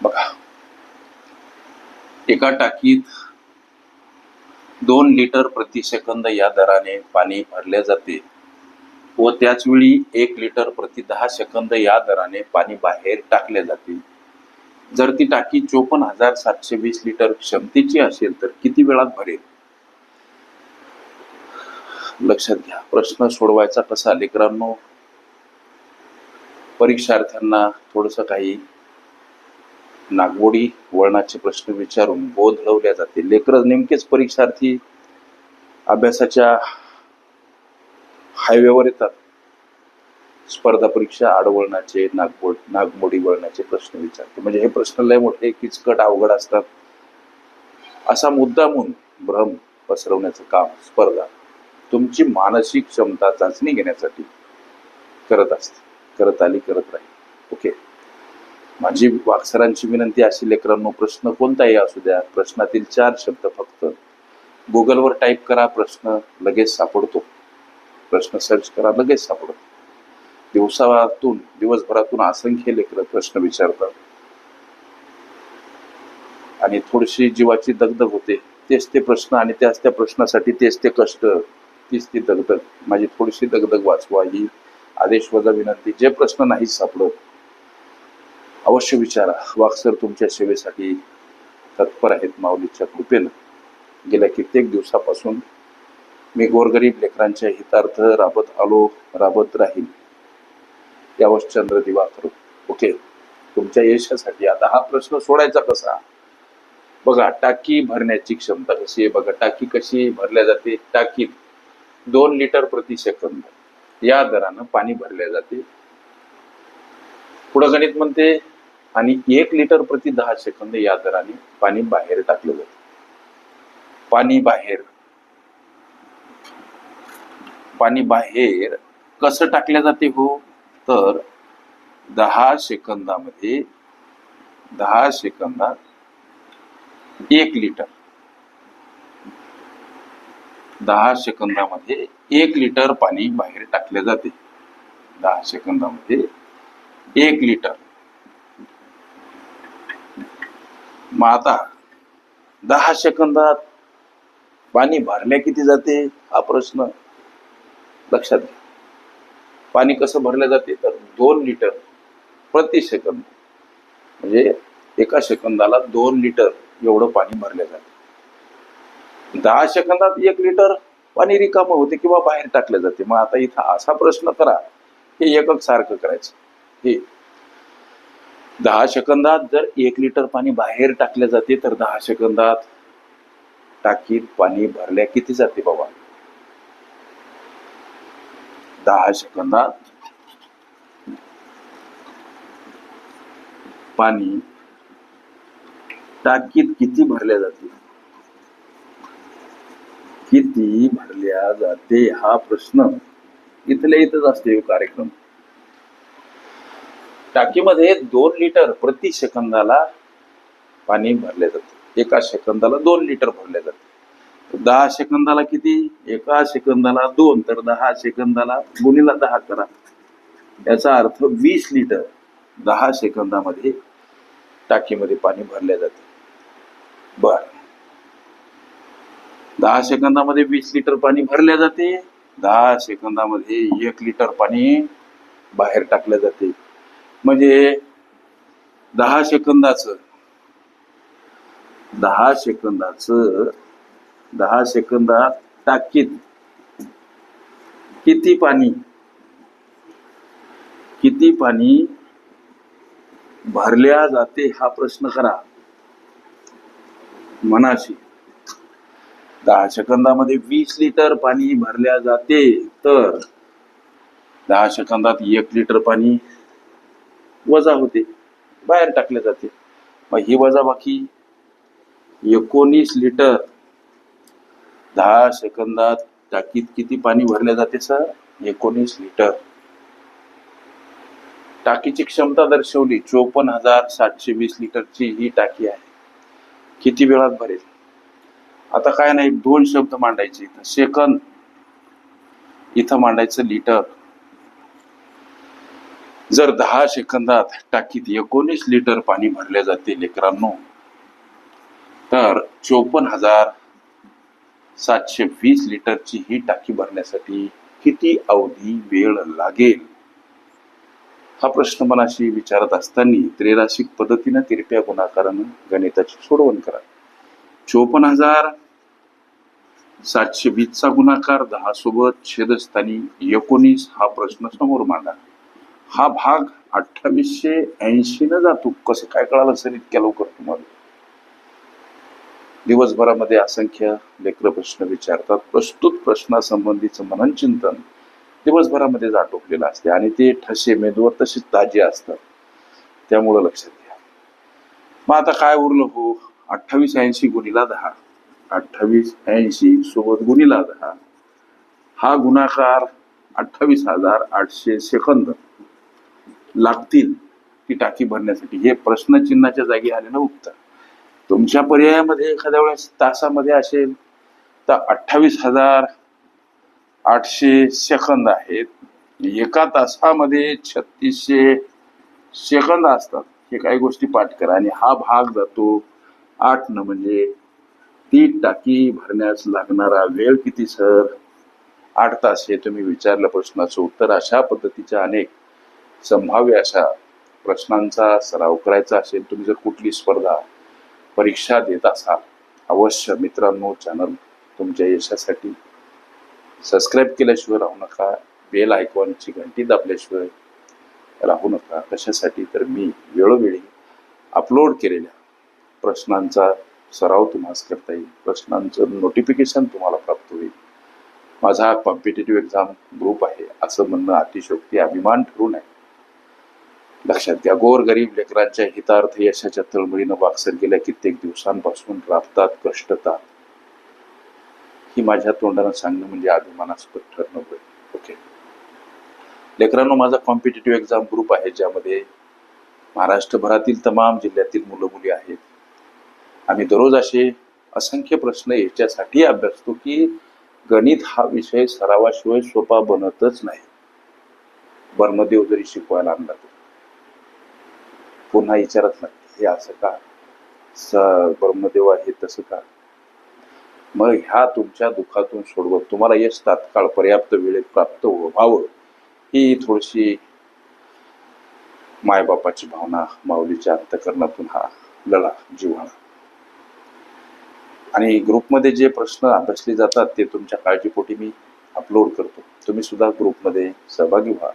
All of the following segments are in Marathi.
बघा. एका टाकीत दोन लिटर प्रतिसेकंद या दराने पाणी भरले जाते व त्याच वेळी एक लिटर प्रति दहा सेकंद या दराने पाणी बाहेर टाकले जाते. जर ती टाकी चोपन्न हजार सातशे वीस लिटर क्षमतेची असेल तर किती वेळात भरेल? लक्षात घ्या प्रश्न सोडवायचा कसा? लेकरांनो परीक्षार्थ्यांना थोडस काही नागवडी वळणाचे प्रश्न विचारून बोध लावल्या जाते लेकर नेमकेच परीक्षार्थी अभ्यासाच्या हायवेवर येतात. स्पर्धा परीक्षा आडवळणाचे नागबोड नागमोडी वळणाचे प्रश्न विचारते. म्हणजे हे प्रश्न लय मोठे किचकट अवघड असतात. असा मुद्दा म्हणून भ्रम पसरवण्याचं काम स्पर्धा तुमची मानसिक क्षमता चाचणी घेण्यासाठी करत असते. करत आली करत राहील. ओके. माझी वाक्सरांची विनंती अशी लेकरांनो प्रश्न कोणताही असू द्या प्रश्नातील चार शब्द फक्त. गुगलवर टाईप करा प्रश्न लगेच सापडतो. प्रश्न सर्च करा लगेच सापडतो. दिवसातून दिवसभरातून असंख्य लेकरं प्रश्न विचारतात. आणि थोडीशी जीवाची दगदग होते. तेच ते प्रश्न आणि त्याच त्या प्रश्नासाठी तेच ते कष्ट तीच ती दगदग. माझी थोडीशी दगदग वाचवा ही आदेश वजा विनंती. जे प्रश्न नाही सापडत अवश्य विचारा. वाक्सर तुमच्या सेवेसाठी तत्पर आहेत माऊलीच्या कृपेनं. गेल्या कित्येक दिवसापासून मी गोरगरीब लेकरांच्या हितार्थ राबत आलो राबत राहील यावर चंद्र दिवाकर ओके तुमच्या यशासाठी आता हा प्रश्न सोडायचा कसा? बघा टाकी भरण्याची क्षमता कशी आहे? बघा टाकी कशी भरल्या जाते? टाकीत दोन लिटर प्रति सेकंद या दरानं पाणी भरल्या जाते. पुढं गणित म्हणते आणि एक लिटर प्रति दहा सेकंद या दराने पाणी बाहेर टाकलं जातं. पाणी बाहेर. पाणी बाहेर कसं टाकल्या जाते हो? तर दहा सेकंदामध्ये दहा सेकंदात एक लिटर. दहा सेकंदामध्ये एक लिटर पाणी बाहेर टाकले जाते. दहा सेकंदामध्ये एक लिटर. मग आता दहा सेकंदात पाणी भरले किती जाते? हा प्रश्न लक्षात घ्या. पाणी कसं भरले जाते? तर दोन लिटर प्रति सेकंद. म्हणजे एका सेकंदाला दोन लिटर एवढं पाणी भरले जाते. दहा सेकंदात एक लिटर पाणी रिकामं होते किंवा बाहेर टाकले जाते. मग आता इथं असा प्रश्न करा हे एकक सारखं करायचं. हे दहा सेकंदात जर एक लिटर पाणी बाहेर टाकले जाते तर दहा सेकंदात टाकीत पाणी भरल्या किती जाते बाबा? दहा सेकंदात पाणी टाकीत किती भरल्या जाते? किती भरल्या जाते हा प्रश्न इथल्या इथंच असते कार्यक्रम. टाकीमध्ये दोन लिटर प्रति सेकंदाला पाणी भरले जाते. एका सेकंदाला दोन लिटर भरले जाते. दहा सेकंदाला किती? एका सेकंदाला दोन तर दहा सेकंदाला गुणीला दहा करा. याचा अर्थ वीस लिटर दहा सेकंदामध्ये टाकीमध्ये पाणी भरले जाते. बर. दहा सेकंदामध्ये वीस लिटर पाणी भरले जाते. दहा सेकंदामध्ये एक लिटर पाणी बाहेर टाकले जाते. म्हणजे दहा सेकंदाचं दहा सेकंदाचं दहा सेकंदात टाकीत. किती पाणी? किती पाणी भरल्या जाते हा प्रश्न करा. मनाशी. दहा सेकंदामध्ये वीस लिटर पाणी भरल्या जाते तर दहा सेकंदात एक लिटर पाणी वजा होते बाहेर टाकले जाते. मग ही वजा बाकी एकोणीस लिटर दहा सेकंदात टाकीत किती पाणी भरले जाते सर? एकोणीस लिटर. टाकीची क्षमता दर्शवली चोपन्न हजार सातशे वीस लिटरची ही टाकी आहे. किती वेळात भरेल? आता काय नाही दोन शब्द मांडायचे. इथं सेकंद इथं मांडायचं लिटर. जर दहा सेकंदात टाकीत एकोणीस लिटर पाणी भरले जाते लेकरांनो तर चोपन्न हजार सातशे वीस लिटरची ही टाकी भरण्यासाठी किती अवधी वेळ लागेल? हा प्रश्न मनाशी विचारत असताना त्रेराशिक पद्धतीनं तिरप्या गुणाकारानं गणिताची सोडवण करा. चोपन्न हजार सातशे वीसचा गुणाकार दहा सोबत छेदस्थानी एकोणीस हा प्रश्न समोर मांडा. हा भाग अठ्ठावीसशे ऐंशी न जातो. कसं काय कळालं सर इतक्या लवकर तुम्हाला? दिवसभरामध्ये असंख्य लेकर प्रश्न विचारतात. प्रस्तुत प्रश्नासंबंधीचं मनन चिंतन दिवसभरामध्ये आटोपलेलं असते आणि ते ठसे मेदूवर तसे ताजे असतात. त्यामुळं लक्षात घ्या. मग आता काय उरलं हो? अठ्ठावीस ऐंशी गुणीला दहा. अठ्ठावीस ऐंशी सोबत गुणीला दहा. हा गुणाकार अठ्ठावीस हजार आठशे सेकंद. लागतील ती टाकी भरण्यासाठी. हे प्रश्नचिन्हाच्या जागी आलेलं उत्तर. तुमच्या पर्यायामध्ये एखाद्या वेळेस तासामध्ये असेल तर अठ्ठावीस हजार आठशे सेकंद आहेत. एका तासामध्ये छत्तीसशे सेकंद असतात. हे काही गोष्टी पाठ करा. आणि हा भाग जातो आठ न म्हणजे ती टाकी भरण्यास लागणारा वेळ किती सर? आठ तास हे तुम्ही विचारलं प्रश्नाचं उत्तर. अशा पद्धतीच्या अनेक संभाव्य अशा प्रश्नांचा सराव करायचा असेल तुम्ही जर कुठली स्पर्धा परीक्षा देत असाल अवश्य मित्रांनो चॅनल तुमच्या यशासाठी सबस्क्राईब केल्याशिवाय राहू नका बेल आयकॉनची घंटी दाबल्याशिवाय राहू नका. कशासाठी? तर मी वेळोवेळी अपलोड केलेल्या प्रश्नांचा सराव तुम्हाला करता येईल. प्रश्नांचं नोटिफिकेशन तुम्हाला प्राप्त होईल. माझा कॉम्पिटेटिव्ह एक्झाम ग्रुप आहे असं म्हणणं अतिशोक्ती अभिमान ठरू नये. लक्षात घ्या. गोर गरीब लेकरांच्या हितार्थ यशाच्या तळमळीनं वाकसर गेल्या कित्येक दिवसांपासून राबतात कष्टतात. ही माझ्या तोंडानं सांगणं म्हणजे अभिमानास्पद ठरणं होईल ओके. लेकरांनो माझा कॉम्पिटेटिव्ह एक्झाम ग्रुप आहे ज्यामध्ये महाराष्ट्रभरातील तमाम जिल्ह्यातील मुलं मुली आहेत. आम्ही दररोज असे असंख्य प्रश्न याच्यासाठी अभ्यासतो की गणित हा विषय सरावाशिवाय सोपा बनतच नाही. बर्मदेव जरी शिकवायला आणला तो पुन्हा विचारत नाही. हे असं का? स ब्रह्मदेव आहे तसं का? मग ह्या तुमच्या दुःखातून सोडवत तुम्हाला यश तात्काळ पर्याप्त वेळेत प्राप्त व्हावं ही थोडीशी मायबापाची भावना माऊलीच्या अंतकरणातून हा लढा जिव्हाळा आणि ग्रुपमध्ये जे प्रश्न अभ्यासले जातात ते तुमच्या काळजीपोटी मी अपलोड करतो. तुम्ही सुद्धा ग्रुपमध्ये सहभागी व्हा.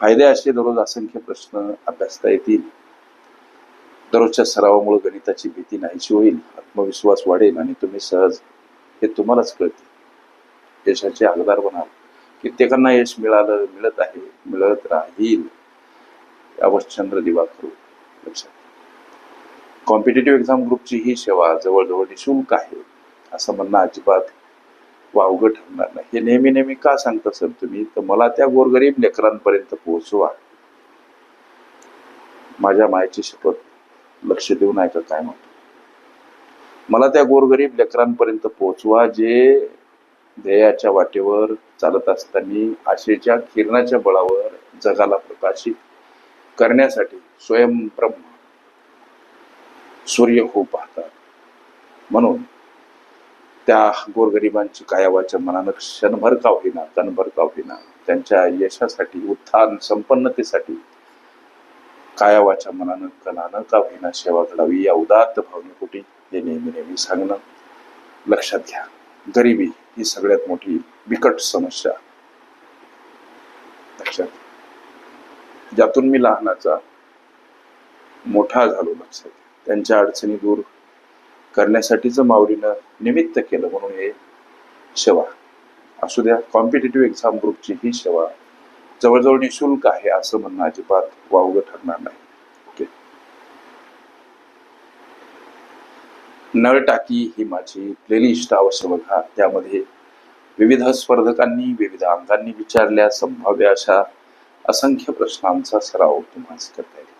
फायदे असे दररोज असंख्य प्रश्न अभ्यासता येतील. दररोजच्या सरावामुळे गणिताची भीती नाहीशी होईल आत्मविश्वास वाढेल आणि तुम्ही सहज हे तुम्हालाच कळते यशाचे हकदार बनाल कित्येकांना यश मिळालं मिळत आहे मिळत राहील. यावर चंद्र दिवा करू लक्षात कॉम्पिटेटिव्ह एक्झाम ग्रुपची ही सेवा जवळजवळ निशुल्क आहे असं म्हणणं अजिबात वावगं ठरणार नाही. हे नेहमी नेहमी का सांगता सर तुम्ही? तर मला त्या गोरगरीब लेकरांपर्यंत पोहोचवा. माझ्या मायची शपथ लक्ष देऊन ऐका काय म्हणतो? मला त्या गोरगरीब लेकरांपर्यंत पोहोचवा जे ध्येयाच्या वाटेवर चालत असताना आशेच्या किरणाच्या बळावर जगाला प्रकाशित करण्यासाठी स्वयंप्रम सूर्य होऊ पाहतात. म्हणून त्या गोरगरिबांची कायावाच्या मनानं क्षणभर का होईना कणभर का होईना त्यांच्या यशासाठी उत्थान संपन्नतेसाठी कायावाच्या मनानं कणानं का होईना सेवा घडावी? या उदात्त भावनेपोटी हे नेहमी नेहमी सांगणं लक्षात घ्या. गरिबी ही सगळ्यात मोठी बिकट समस्या. लक्षात ज्यातून मी लहानाचा मोठा झालो लक्षात त्यांच्या अडचणी दूर करण्यासाठीच माऊलीनं निमित्त केलं म्हणून हे सेवा. असू द्या कॉम्पिटेटिव्ह एक्झाम ग्रुपची ही सेवा जवळजवळ निशुल्क आहे असं म्हणणं अजिबात वावगं ठरणार नाही. ओके नळ टाकी ही माझी प्लेलिस्ट अवश्य बघा. त्यामध्ये विविध स्पर्धकांनी विविध अंगांनी विचारल्या संभाव्य अशा असंख्य प्रश्नांचा सराव तुम्हाला करता येईल.